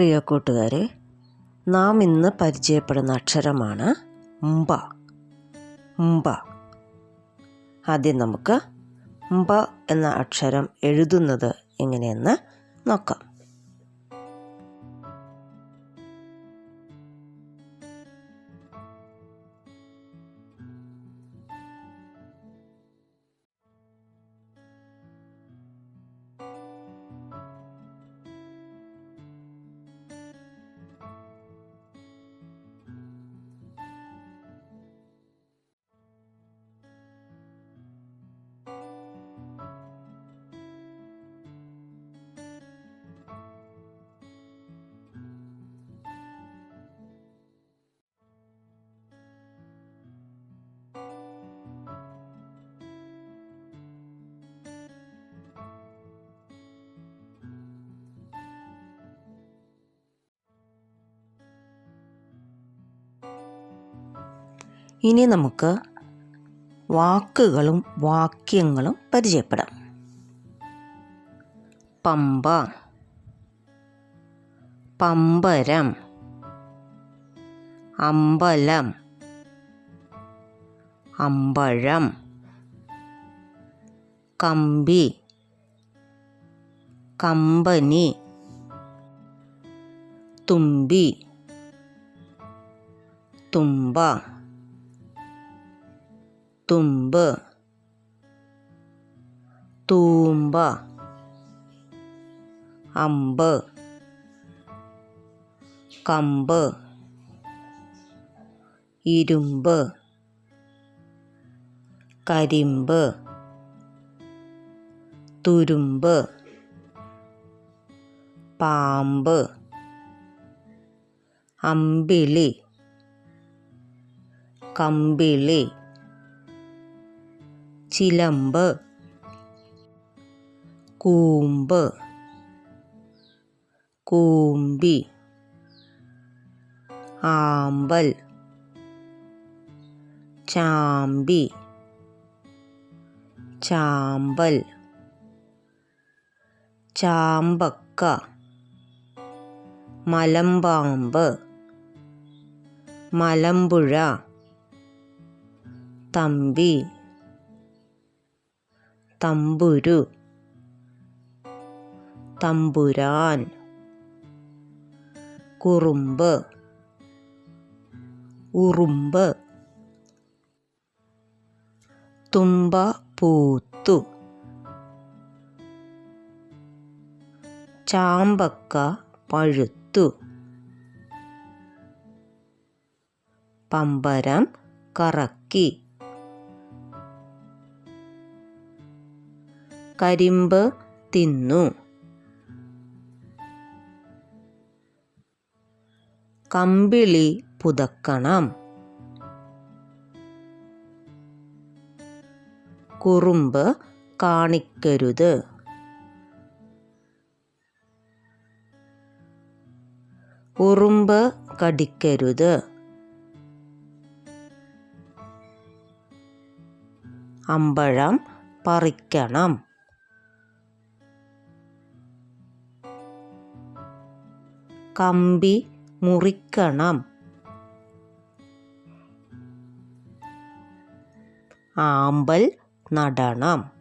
പ്രിയ കൂട്ടുകാരെ നാം ഇന്ന് പരിചയപ്പെടുന്ന അക്ഷരമാണ് മ്പ മ്പ ആദ്യം നമുക്ക് മ്പ എന്ന അക്ഷരം എഴുതുന്നത് എങ്ങനെയെന്ന് നോക്കാം. ഇനി നമുക്ക് വാക്കുകളും വാക്യങ്ങളും പരിചയപ്പെടാം. പമ്പ പമ്പരം അമ്പലം അമ്പഴം കമ്പി കമ്പനി തുമ്പി തുമ്പ. തുമ്പ്. തൂമ്പ. അമ്പ്. കമ്പ്. ഇരുമ്പ്. കരിമ്പ്. തുരുമ്പ്. പാമ്പ്. അമ്പിളി. കമ്പിളി. ചിലമ്പ് കൂമ്പ് കൂമ്പി ആമ്പൽ ചാമ്പി ചാമ്പൽ ചാമ്പക്ക മലമ്പാമ്പ് മലമ്പുഴ തമ്പി തമ്പുരു. തമ്പുരാൻ. കുറുമ്പ്. ഉറുമ്പ്. തുമ്പ പൂത്തു ചാമ്പക്ക പഴുത്തു. പമ്പരം കറക്കി. കരിമ്പ് തിന്നു. കമ്പിളി പുതക്കണം. കുറുമ്പ് കാണിക്കരുത്. ഉറുമ്പ് കടിക്കരുത്. അമ്പഴം പറിക്കണം. കമ്പി മുറിക്കണം. ആമ്പൽ നടണം.